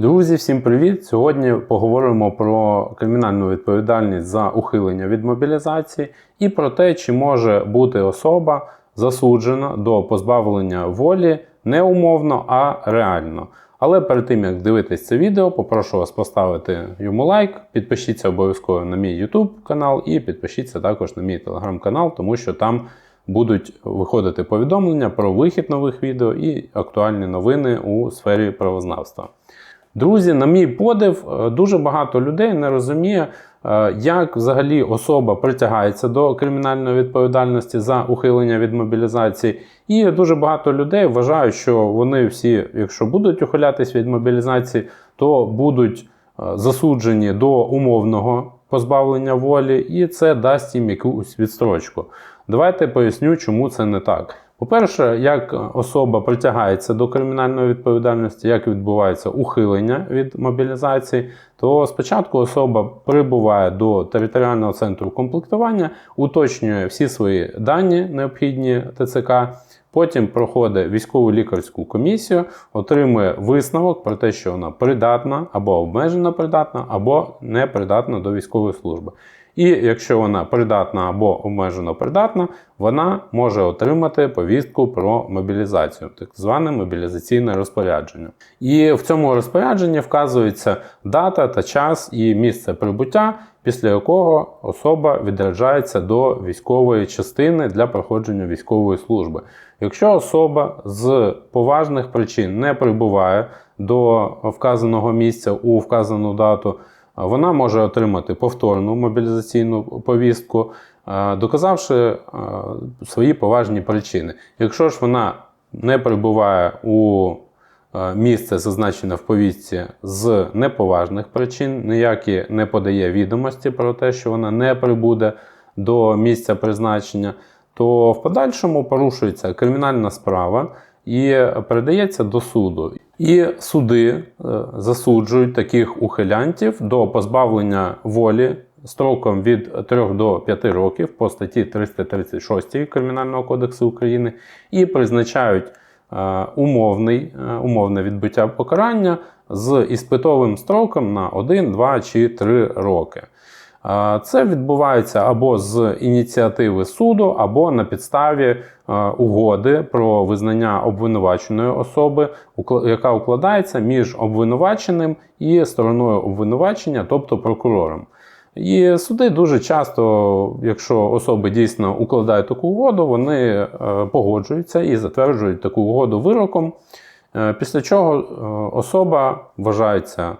Друзі, всім привіт! Сьогодні поговоримо про кримінальну відповідальність за ухилення від мобілізації і про те, чи може бути особа засуджена до позбавлення волі не умовно, а реально. Але перед тим як дивитись це відео, попрошу вас поставити йому лайк, підпишіться обов'язково на мій YouTube канал і підпишіться також на мій телеграм канал, тому що там будуть виходити повідомлення про вихід нових відео і актуальні новини у сфері правознавства. Друзі, на мій подив, е, дуже багато людей не розуміє, е, як взагалі особа притягається до кримінальної відповідальності за ухилення від мобілізації. І дуже багато людей вважають, що вони всі, якщо будуть ухилятись від мобілізації, то будуть е, засуджені до умовного позбавлення волі, і це дасть їм якусь відстрочку. Давайте поясню, чому це не так. По-перше, як особа притягається до кримінальної відповідальності, як відбувається ухилення від мобілізації, то спочатку особа прибуває до територіального центру комплектування, уточнює всі свої дані, необхідні ТЦК. Потім проходить військову лікарську комісію, отримує висновок про те, що вона придатна або обмежено придатна, або не придатна до військової служби. І якщо вона придатна або обмежено придатна, вона може отримати повістку про мобілізацію, так зване мобілізаційне розпорядження. І в цьому розпорядженні вказується дата та час і місце прибуття, після якого особа відряджається до військової частини для проходження військової служби. Якщо особа з поважних причин не прибуває до вказаного місця у вказану дату, вона може отримати повторну мобілізаційну повістку, доказавши свої поважні причини. Якщо ж вона не прибуває у місце, зазначене в повістці з неповажних причин, ніякі не подає відомості про те, що вона не прибуде до місця призначення, то в подальшому порушується кримінальна справа і передається до суду. І суди е, засуджують таких ухилянтів до позбавлення волі строком від 3 до 5 років по статті 336 Кримінального кодексу України і призначають е, умовний, е, умовне відбиття покарання з іспитовим строком на 1, 2 чи 3 роки. Це відбувається або з ініціативи суду, або на підставі угоди про визнання обвинуваченої особи, яка укладається між обвинуваченим і стороною обвинувачення, тобто прокурором. І суди дуже часто, якщо особи дійсно укладають таку угоду, вони е, погоджуються і затверджують таку угоду вироком, е, після чого е, особа вважається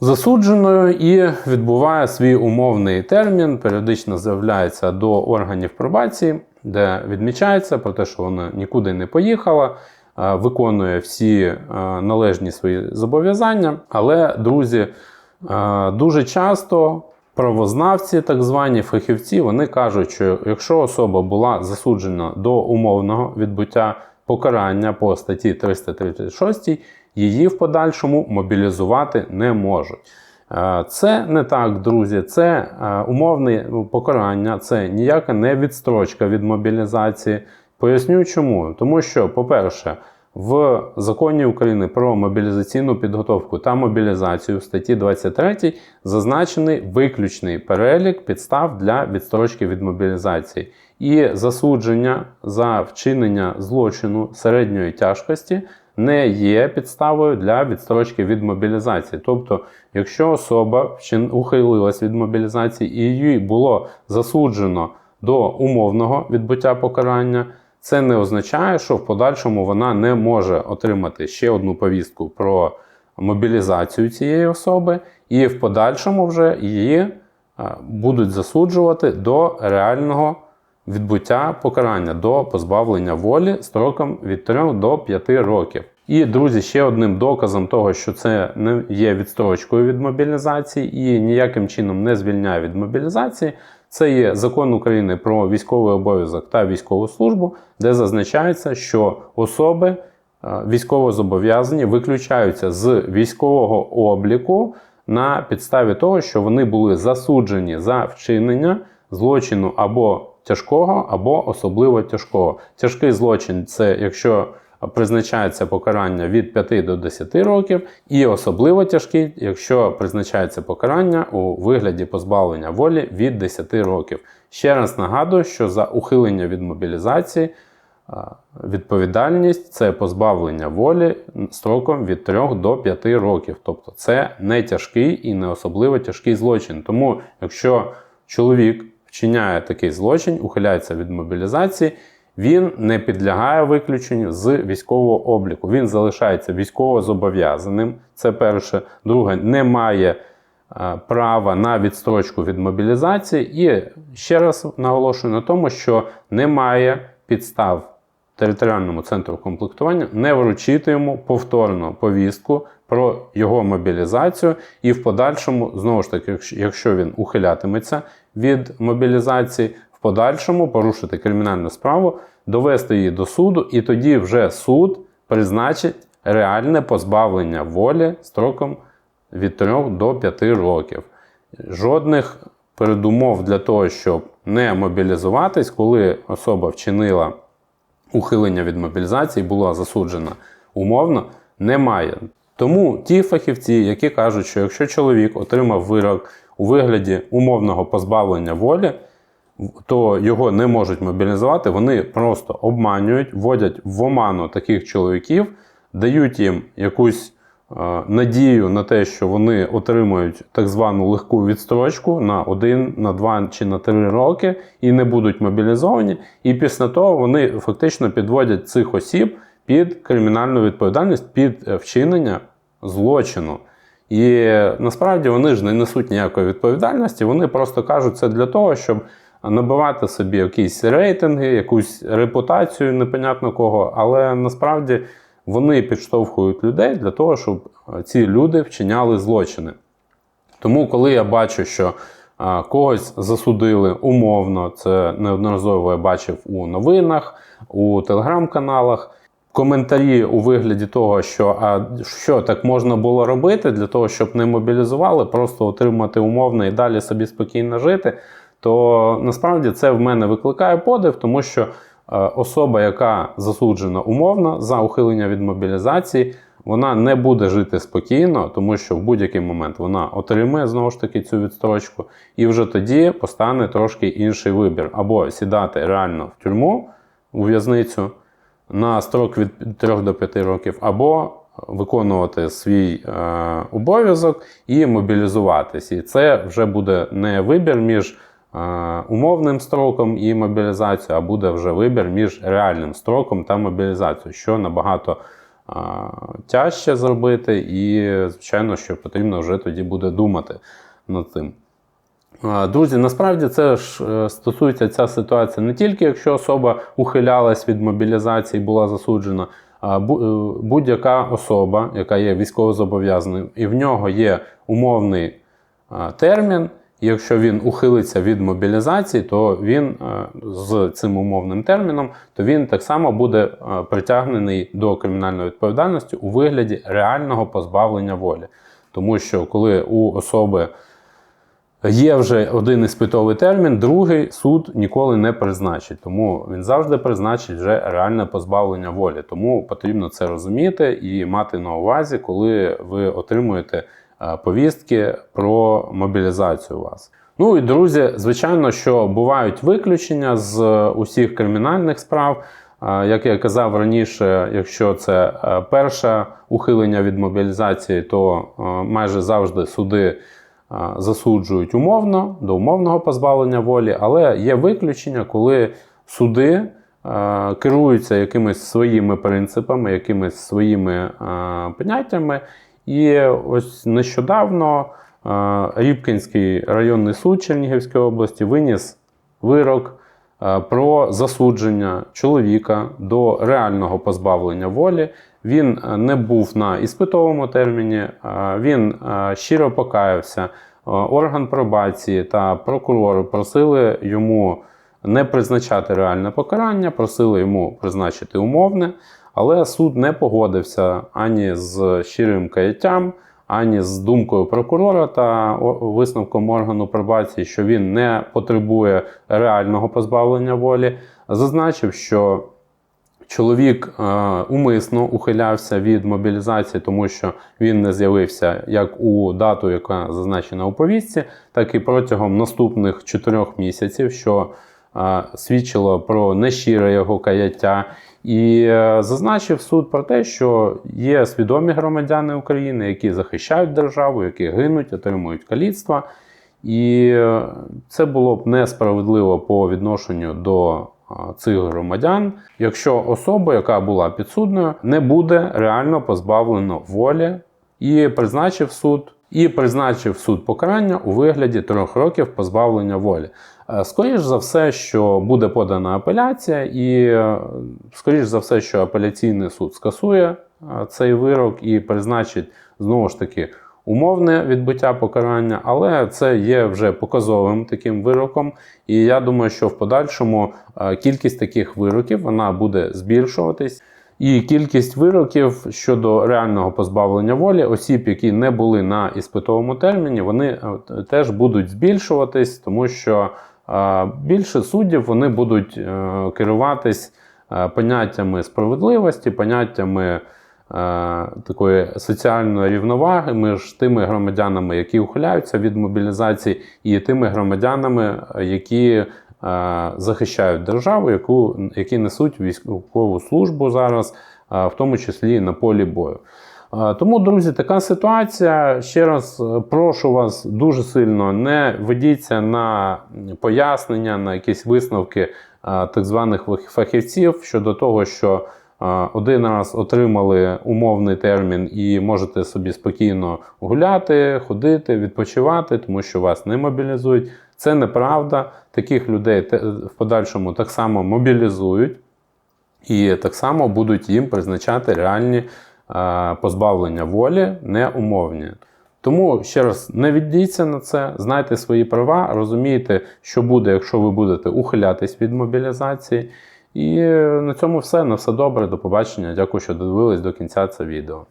засудженою і відбуває свій умовний термін, періодично з'являється до органів пробації, де відмічається про те, що вона нікуди не поїхала. Виконує всі належні свої зобов'язання. Але, друзі, дуже часто правознавці, так звані фахівці, вони кажуть, що якщо особа була засуджена до умовного відбуття покарання по статті 336, її в подальшому мобілізувати не можуть. Е, це не так, друзі, це е, умовне покарання, це ніяка не відстрочка від мобілізації. Поясню чому. Тому що, по-перше, в законі України про мобілізаційну підготовку та мобілізацію в статті 23 зазначений виключний перелік підстав для відстрочки від мобілізації і засудження за вчинення злочину середньої тяжкості не є підставою для відстрочки від мобілізації. Тобто, якщо особа ухилилась від мобілізації і її було засуджено до умовного відбуття покарання, це не означає, що в подальшому вона не може отримати ще одну повістку про мобілізацію цієї особи, і в подальшому вже її е, будуть засуджувати до реального відбуття покарання до позбавлення волі строком від 3 до 5 років. І, друзі, ще одним доказом того, що це не є відстрочкою від мобілізації і ніяким чином не звільняє від мобілізації. Це є закон України про військовий обов'язок та військову службу, де зазначається, що особи е, військовозобов'язані виключаються з військового обліку на підставі того, що вони були засуджені за вчинення злочину або тяжкого, або особливо тяжкого. Тяжкий злочин це якщо призначається покарання від 5 до 10 років, і особливо тяжкий, якщо призначається покарання у вигляді позбавлення волі від 10 років. Ще раз нагадую, що за ухилення від мобілізації відповідальність це позбавлення волі строком від 3 до 5 років. Тобто це не тяжкий і не особливо тяжкий злочин. Тому, якщо чоловік вчиняє такий злочин, ухиляється від мобілізації, він не підлягає виключенню з військового обліку. Він залишається військово зобов'язаним. Це перше. Друге, не має е, права на відстрочку від мобілізації. І ще раз наголошую на тому, що немає підстав територіальному центру комплектування не вручити йому повторно повістку про його мобілізацію, і в подальшому, знову ж таки, якщо він ухилятиметься від мобілізації, в подальшому порушити кримінальну справу, довести її до суду, і тоді вже суд призначить реальне позбавлення волі строком від 3 до 5 років. Жодних передумов для того, щоб не мобілізуватись, коли особа вчинила ухилення від мобілізації, була засуджена умовно, немає. Тому ті фахівці, які кажуть, що якщо чоловік отримав вирок у вигляді умовного позбавлення волі, то його не можуть мобілізувати, вони просто обманюють, вводять в оману таких чоловіків, дають їм якусь е, надію на те, що вони отримують так звану легку відстрочку на один, на два чи на три роки і не будуть мобілізовані. І після того вони фактично підводять цих осіб під кримінальну відповідальність, під е, вчинення злочину. І насправді вони ж не несуть ніякої відповідальності, вони просто кажуть це для того, щоб набивати собі якісь рейтинги, якусь репутацію, непонятно кого, але насправді вони підштовхують людей для того, щоб ці люди вчиняли злочини. Тому, коли я бачу, що когось засудили умовно, це неодноразово я бачив у новинах, у телеграм-каналах. Коментарі у вигляді того, що а що так можна було робити для того, щоб не мобілізували, просто отримати умовно і далі собі спокійно жити то насправді це в мене викликає подив, тому що е, особа, яка засуджена умовно за ухилення від мобілізації, вона не буде жити спокійно, тому що в будь-який момент вона отримує знову ж таки цю відстрочку, і вже тоді постане трошки інший вибір: або сідати реально в тюрму у в'язницю на строк від 3 до 5 років, або виконувати свій е, обов'язок і мобілізуватись. І це вже буде не вибір між умовним строком і мобілізацією, а буде вже вибір між реальним строком та мобілізацією, що набагато тяжче зробити, і, звичайно, що потрібно вже тоді буде думати над цим. Друзі, насправді це ж е, стосується ця ситуація не тільки якщо особа ухилялась від мобілізації, була засуджена, е, будь-яка особа, яка є військовозобов'язаною, і в нього є умовний термін, якщо він ухилиться від мобілізації, то він е, з цим умовним терміном, то він так само буде е, притягнений до кримінальної відповідальності у вигляді реального позбавлення волі. Тому що коли у особи є вже один іспитовий термін, другий суд ніколи не призначить. Тому він завжди призначить вже реальне позбавлення волі. Тому потрібно це розуміти і мати на увазі, коли ви отримуєте. Е, повістки про мобілізацію вас. Ну і друзі, звичайно, що бувають виключення з усіх кримінальних справ. Е, як я казав раніше, якщо це е, перше ухилення від мобілізації, то майже завжди суди засуджують умовно до умовного позбавлення волі, але є виключення, коли суди керуються якимись своїми принципами, якимись своїми поняттями, і ось нещодавно Рібкінський районний суд Чернігівської області виніс вирок про засудження чоловіка до реального позбавлення волі. Він не був на іспитовому терміні, він щиро покаявся. Орган пробації та прокурор просили йому не призначати реальне покарання, просили йому призначити умовне. Але суд не погодився ані з щирим каяттям, ані з думкою прокурора та висновком органу пробації, що він не потребує реального позбавлення волі. Зазначив, що чоловік е, умисно ухилявся від мобілізації, тому що він не з'явився як у дату, яка зазначена у повістці, так і протягом наступних чотирьох місяців, що свідчило про нещире його каяття. І е, зазначив суд про те, що є свідомі громадяни України, які захищають державу, які гинуть, отримують каліцтва. І е, це було б несправедливо по відношенню до е, цих громадян, якщо особа, яка була підсудною, не буде реально позбавлено волі і призначив суд. І призначив суд покарання у вигляді трьох років позбавлення волі. Е, Скоріш за все, що буде подана апеляція, і е, скоріш за все, що апеляційний суд скасує е, цей вирок і призначить знову ж таки умовне відбуття покарання, але це є вже показовим таким вироком. І я думаю, що в подальшому кількість таких вироків вона буде збільшуватись. І кількість вироків щодо реального позбавлення волі осіб, які не були на іспитовому терміні, вони теж будуть збільшуватись, тому що більше суддів вони будуть е, керуватись е, поняттями справедливості, поняттями е, такої соціальної рівноваги між тими громадянами, які ухиляються від мобілізації, і тими громадянами, які захищають державу, яку, які несуть військову службу зараз, в тому числі на полі бою. Тому, друзі, така ситуація. Ще раз е, прошу вас дуже сильно не ведіться на пояснення, на якісь висновки е, так званих фахівців щодо того, що е, один раз отримали умовний термін і можете собі спокійно гуляти, ходити, відпочивати, тому що вас не мобілізують. Це неправда. Таких людей в подальшому так само мобілізують і так само будуть їм призначати реальні позбавлення волі, не умовні. Тому ще раз не віддіться на це, знайте свої права, розумійте, що буде, якщо ви будете ухилятись від мобілізації. І е, на цьому все. На все добре. До побачення. Дякую, що додивились до кінця це відео.